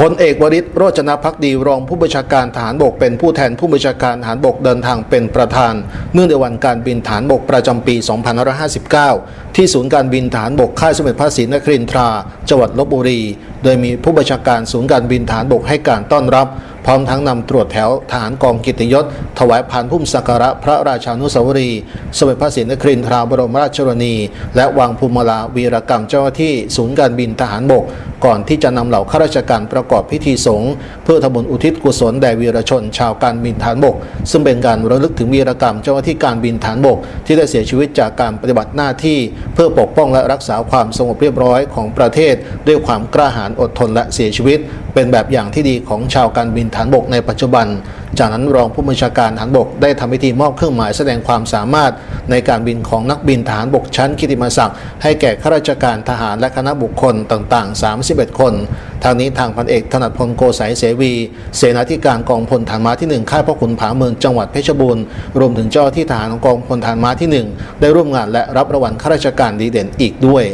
พลเอกวริศโรจนพักดีรองผู้บัญชาการฐานบกเป็นผู้แทนผู้บัญชาการฐานบกเดินทางเป็นประธานเนื่องในวันการบินฐานบกประจำปี 2559 ที่ศูนย์การบินฐานบกค่ายสมเด็จพระศรีนครินทรา จังหวัดลบบุรี โดยมีผู้บัญชาการศูนย์การบินฐานบกให้การต้อนรับ พร้อมทั้งนำตรวจแถวทหารกองกิตยศ ถวายผ่านพุ่มสักการะพระราชานุสาวรีย์สมเด็จพระศรีนครินทราบรมราชชนนี และวางภูมิลาวีรกรรมเจ้าหน้าที่ศูนย์การบินทหารบก ก่อนที่จะนำเหล่าข้าราชการประกอบพิธีสงฆ์เพื่อทำบุญอุทิศกุศลแด่วีรชน ชาวการบินฐานบก ซึ่งเป็นการระลึกถึงวีรกรรมเจ้าหน้าที่การบินฐานบก ที่ได้เสียชีวิตจากการปฏิบัติหน้าที่ เพื่อปกป้องและรักษาความสงบเรียบร้อยของประเทศ ด้วยความกล้าหาญอดทนและเสียชีวิต เป็นแบบอย่างที่ดีของชาวการบินฐานบกในปัจจุบัน จากนั้นรองผู้บัญชาการฐานบกได้ทำพิธีมอบเครื่องหมายแสดงความสามารถในการบินของนักบินฐานบกชั้นกิติมศักดิ์ให้แก่ข้าราชการทหารและคณะบุคคลต่างๆ 31 คน ทางนี้ทางพันเอกถนัดพลโกสัยเสวี เสนาธิการกองพลฐานม้าที่ 1 ค่ายพ่อขุนผาเมืองจังหวัดเพชรบูรณ์ รวมถึงเจ้าหน้าที่ทหารของกองพลฐานม้าที่ 1 ได้ร่วมงานและรับรางวัลข้าราชการดีเด่นอีกด้วย